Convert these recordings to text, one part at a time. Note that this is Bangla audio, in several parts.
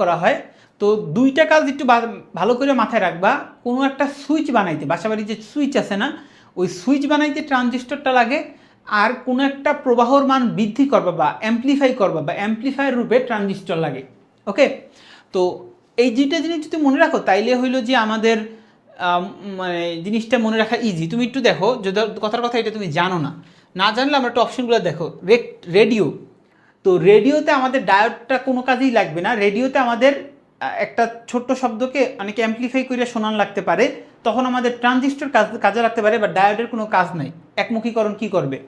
করা হয়। তো দুইটা কাজ একটু ভালো করে মাথায় রাখবা। কোনো একটা সুইচ বানাইতে, বাসাবাড়ির যে সুইচ আছে না, ওই সুইচ বানাইতে ট্রানজিস্টরটা লাগে আর কোনো একটা প্রবাহর মান বৃদ্ধি করবা বা অ্যাম্পলিফাই করবা বা অ্যাম্পলিফায়ার রূপে ট্রানজিস্টর লাগে। ওকে? তো এই দুইটা জিনিস যদি মনে রাখো, তাইলে হইল যে আমাদের মানে জিনিসটা মনে রাখা ইজি তুমি একটু দেখো, যদি কথার কথা এটা তুমি জানো না না জানলে আমরা একটু অপশনগুলো দেখো। রেডিও তো রেডিওতে আমাদের ডায়োডটা কোনো কাজেই লাগবে না। রেডিওতে আমাদের একটা ছোট্ট শব্দকে অনেকে অ্যাম্পলিফাই করে শোনান লাগতে পারে। তখন আমাদের ট্রানজিস্টর কাজ, কাজে লাগতে পারে বা ডায়োডের কোনো কাজ নাই। একমুখীকরণ কি করবে?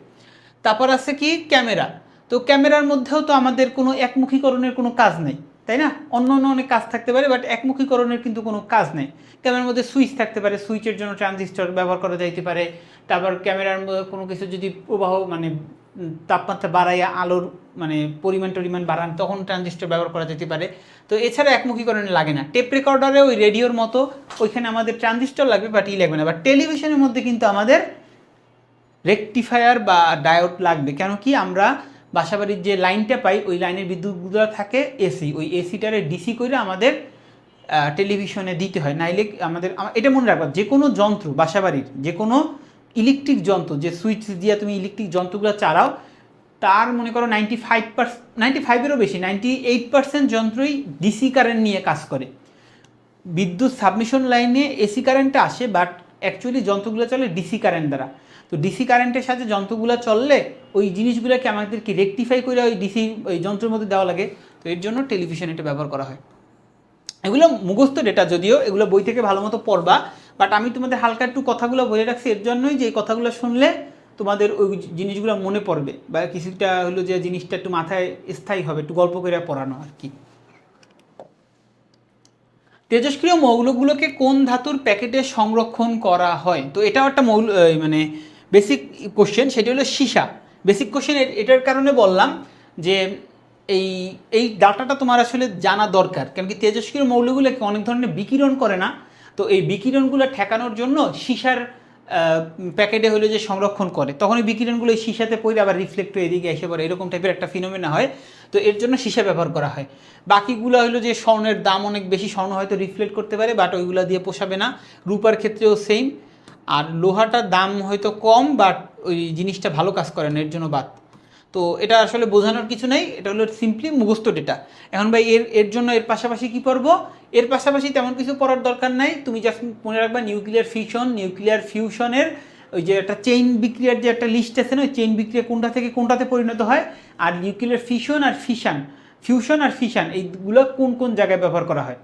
তারপর আছে কি? ক্যামেরা। তো ক্যামেরার মধ্যেও তো আমাদের কোনো একমুখীকরণের কোনো কাজ নেই, তাই না? অন্য অন্য অনেক কাজ থাকতে পারে বাট একমুখীকরণের কিন্তু কোনো কাজ নেই। ক্যামেরার মধ্যে সুইচ থাকতে পারে সুইচের জন্য ট্রানজিস্টর ব্যবহার করা যাইতে পারে। তারপর ক্যামেরার মধ্যে কোনো কিছু যদি প্রবাহ মানে তাপমাত্রা বাড়াইয়া আলোর মানে পরিমাণ টরিমাণ বাড়ান, তখন ট্রানজিস্টর ব্যবহার করা যেতে পারে। তো এছাড়া একমুখীকরণে লাগে না। টেপ রেকর্ডারে ওই রেডিওর মতো ওইখানে আমাদের ট্রানজিস্টর লাগবে বাট ই লাগবে না। বাট টেলিভিশনের মধ্যে কিন্তু আমাদের রেকটিফায়ার বা ডায়োড লাগবে। কেন কি আমরা বাসাবাড়ির যে লাইনটা পাই, ওই লাইনের বিদ্যুৎগুলো থাকে এসি ওই এসিটারে ডিসি করে আমাদের টেলিভিশনে দিতে হয়। নাইলে আমাদের, এটা মনে রাখবা, যে কোনো যন্ত্র বাসাবাড়ির, যে কোনো ইলেকট্রিক যন্ত্র, যে সুইচ দিয়ে তুমি ইলেকট্রিক যন্ত্রগুলো চালাও, তার মনে করো নাইনটি ফাইভ পার্সেন্ট নাইনটি ফাইভেরও বেশি নাইনটি এইট পার্সেন্ট যন্ত্রই ডিসি কারেন্ট নিয়ে কাজ করে। বিদ্যুৎ সাবমিশন লাইনে এসি কারেন্টটা আসে বাট অ্যাকচুয়ালি যন্ত্রগুলো চলে ডিসি কারেন্ট দ্বারা। তো ডিসি কারেন্টের সাথে যন্ত্রগুলো চললে ওই জিনিসগুলোকে আমাদেরকে রেকটিফাই করে ওই ডিসি ওই যন্ত্রের মধ্যে দেওয়া লাগে। তো এর জন্য টেলিভিশন এটা ব্যবহার করা হয়। এগুলো মুখস্থ ডেটা যদিও, এগুলো বই থেকে ভালো মতো পড়বা। বাট আমি তোমাদের হালকা একটু কথাগুলো বলে রাখছি, এর জন্যই যে এই কথাগুলো শুনলে তোমাদের ওই জিনিসগুলো মনে পড়বে বা কিছুটা হলো যে জিনিসটা একটু মাথায় স্থায়ী হবে, একটু গল্প করে পড়ানো আর কি। তেজস্ক্রিয় মৌলগুলোকে কোন ধাতুর প্যাকেটে সংরক্ষণ করা হয়? তো এটাও একটা মৌল মানে বেসিক কোশ্চেন সেটা হলো সীসা। বেসিক কোশ্চেন এটার কারণে বললাম যে এই এই ডাটাটা তোমার আসলে জানা দরকার। কেন কি তেজস্ক্রিয় মৌলগুলোকে অনেক ধরনের বিকিরণ করে না তো এই বিকিরণগুলো ঠেকানোর জন্য সীসার প্যাকেটে হলো যে সংরক্ষণ করে তখন এই বিকিরণগুলো এই সীসাতে পড়ে আবার রিফ্লেক্ট হয়ে এদিকে এসে পড়ে, এরকম টাইপের একটা ফিনোমেনা হয়। তো এর জন্য সীসা ব্যবহার করা হয়। বাকিগুলো হলো যে স্বর্ণের দাম অনেক বেশি, স্বর্ণ হয়তো রিফ্লেক্ট করতে পারে বাট ওইগুলো দিয়ে পোষাবে না। রূপার ক্ষেত্রেও সেম আর লোহাটার দাম হয়তো কম বাট ওই জিনিসটা ভালো কাজ করে না, এর জন্য বাদ। তো এটা আসলে বোঝানোর কিছু নেই, এটা হলো সিম্পলি মুখস্থ ডেটা এখন ভাই, এর এর জন্য এর পাশাপাশি কি পড়ব এর পাশাপাশি তেমন কিছু পড়ার দরকার নাই। তুমি জাস্ট মনে রাখবা নিউক্লিয়ার ফিউশন নিউক্লিয়ার ফিউশনের ওই যে একটা চেইন বিক্রিয়ার যে একটা লিস্ট আছে না, ওই চেইন বিক্রিয়া কোনটা থেকে কোনটাতে পরিণত হয়? আর নিউক্লিয়ার ফিউশন আর ফিশান ফিউশন আর ফিশান এইগুলো কোন কোন জায়গায় ব্যবহার করা হয়?